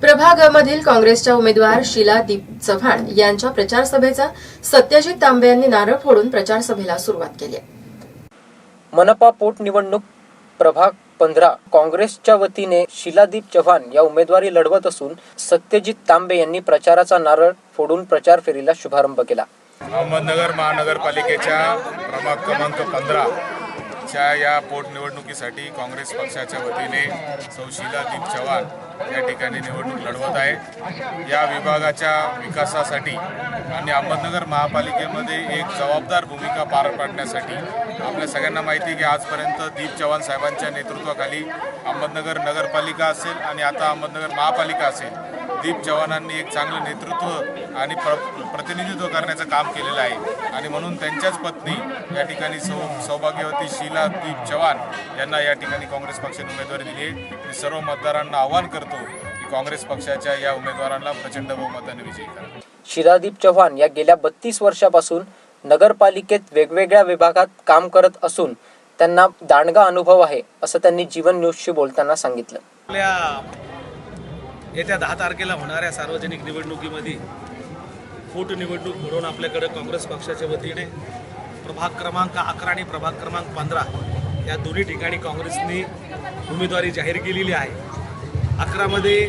प्रभाग मधील काँग्रेसच्या उमेदवार शीला दीप चव्हाण यांच्या प्रचार सभेचा सत्यजित तांबे यांनी नारळ फोडून प्रचार सभेला सुरुवात केली मनपा पोटनिवडणूक प्रभाग पंधरा. काँग्रेसच्या वतीने शिलादीप चव्हाण या उमेदवारी लढवत असून सत्यजित तांबे यांनी प्रचाराचा नारळ फोडून प्रचार फेरीला शुभारंभ केला. अहमदनगर महानगरपालिकेच्या प्रभाग क्रमांक पंधरा. च्या या पोटनिवडणुकीसाठी काँग्रेस पक्षाच्या वतीने सौ दीप चव्हाण या ठिकाणी निवडणूक लढवत आहे. या विभागाच्या विकासासाठी आणि अहमदनगर महापालिकेमध्ये एक जबाबदार भूमिका पार पाडण्यासाठी आपल्या सगळ्यांना माहिती आहे की आजपर्यंत दीप चव्हाण साहेबांच्या नेतृत्वाखाली अहमदनगर नगरपालिका असेल आणि आता अहमदनगर महापालिका असेल दीप चव्हाणांनी एक चांगलं नेतृत्व आणि प्र प्रतिनिधित्व करण्याचं काम केलेलं आहे. आणि म्हणून त्यांच्याच पत्नी या ठिकाणी सौ सौभाग्यवती शीला दीप चव्हाण यांना या ठिकाणी काँग्रेस पक्षाने उमेदवारी दिली आहे. मी सर्व मतदारांना आवाहन करतो की काँग्रेस पक्षाच्या या उमेदवारांना प्रचंड बहुमताने विजयी करा. शिलादीप चव्हाण या गेल्या बत्तीस वर्षापासून नगरपालिकेत वेगवेगळ्या विभागात काम करत असून त्यांना दांडगा अनुभव आहे असं त्यांनी जीवन न्यूजशी बोलताना सांगितलं. आपल्या येत्या दहा तारखेला होणाऱ्या सार्वजनिक निवडणुकीमध्ये पोटनिवडणूक म्हणून आपल्याकडे काँग्रेस पक्षाच्या वतीने प्रभाग क्रमांक अकरा आणि प्रभाग क्रमांक पंधरा या दोन्ही ठिकाणी काँग्रेसने उमेदवारी जाहीर केलेली आहे. अकरामध्ये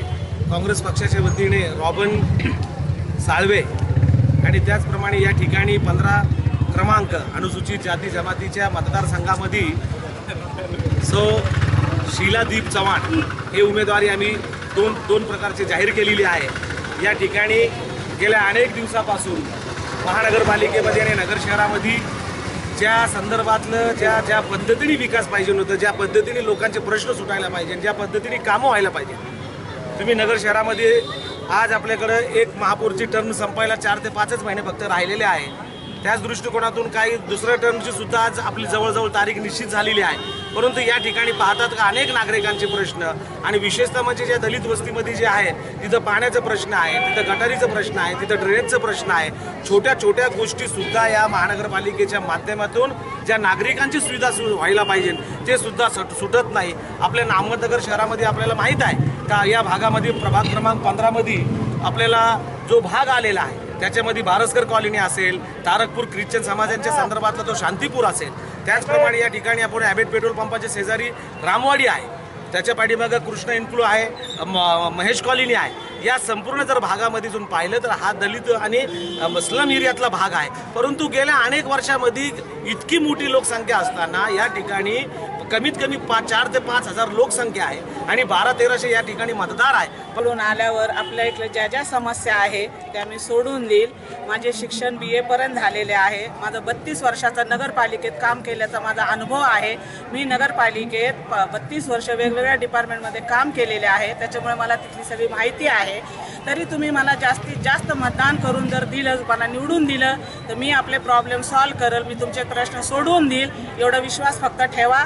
काँग्रेस पक्षाच्या वतीने रॉबन साळवे आणि त्याचप्रमाणे या ठिकाणी पंधरा क्रमांक अनुसूचित जाती जमातीच्या मतदारसंघामध्ये सो शीलादीप चव्हाण हे उमेदवारी आम्ही दोन दोन प्रकारचे जाहीर केलेली आहे. या ठिकाणी गेल्या अनेक दिवसापासून महानगरपालिकेमध्ये आणि नगर शहरामध्ये ज्या संदर्भातलं ज्या ज्या पद्धतीने विकास पाहिजे होतं ज्या पद्धतीने लोकांचे प्रश्न सुटायला पाहिजे ज्या पद्धतीने कामं व्हायला पाहिजे. तुम्ही नगर शहरामध्ये आज आपल्याकडं एक महापौरची टर्म संपायला चार ते पाचच महिने फक्त राहिलेले आहे त्याच दृष्टिकोनातून काही दुसऱ्या टर्मची सुद्धा आज आपली जवळजवळ तारीख निश्चित झालेली आहे. परंतु या ठिकाणी पाहतात का अनेक नागरिकांचे प्रश्न आणि विशेषतः म्हणजे ज्या दलित वस्तीमध्ये जे आहे तिथं पाण्याचा प्रश्न आहे तिथं गटारीचा प्रश्न आहे तिथं ड्रेनेजचा प्रश्न आहे. छोट्या छोट्या गोष्टीसुद्धा या महानगरपालिकेच्या माध्यमातून ज्या नागरिकांची सुविधा सु व्हायला पाहिजे ते सुद्धा सट सुटत नाही. आपल्या नामनगर शहरामध्ये आपल्याला माहीत आहे का या भागामध्ये प्रभाग क्रमांक पंधरामध्ये आपल्याला जो भाग आलेला आहे त्याच्यामध्ये बारसकर कॉलनी असेल तारकपूर ख्रिश्चन समाजांच्या संदर्भातला तो शांतीपूर असेल. त्याचप्रमाणे या ठिकाणी आपण ॲबेट पेट्रोल पंपाच्या शेजारी रामवाडी आहे. त्याच्या पाठीमागं कृष्ण इन्क्लू आहे म- महेश कॉलनी आहे. या संपूर्ण जर भागामध्ये जाऊन पाहिलं तर हा दलित आणि स्लम एरियातला भाग आहे. परंतु गेल्या अनेक वर्षामध्ये इतकी मोठी लोकसंख्या असताना या ठिकाणी कमीत कमी पाच चार ते पाच हजार लोकसंख्या आहे आणि बारा तेराशे या ठिकाणी मतदार आहे. पळून आल्यावर आपल्या इथल्या ज्या ज्या समस्या आहे त्या मी सोडून देईल. माझे शिक्षण बी एपर्यंत झालेले आहे. माझं बत्तीस वर्षाचा नगरपालिकेत काम केल्याचा माझा अनुभव आहे. मी नगरपालिकेत प बत्तीस वर्ष वेगवेगळ्या डिपार्टमेंटमध्ये काम केलेले आहे. त्याच्यामुळे मला तिथली सगळी माहिती आहे. तरी तुम्ही मला जास्तीत जास्त मतदान करून जर दिलं मला निवडून दिलं तर मी आपले प्रॉब्लेम सॉल्व करेल. मी तुमचे प्रश्न सोडवून देईल. एवढा विश्वास फक्त ठेवा.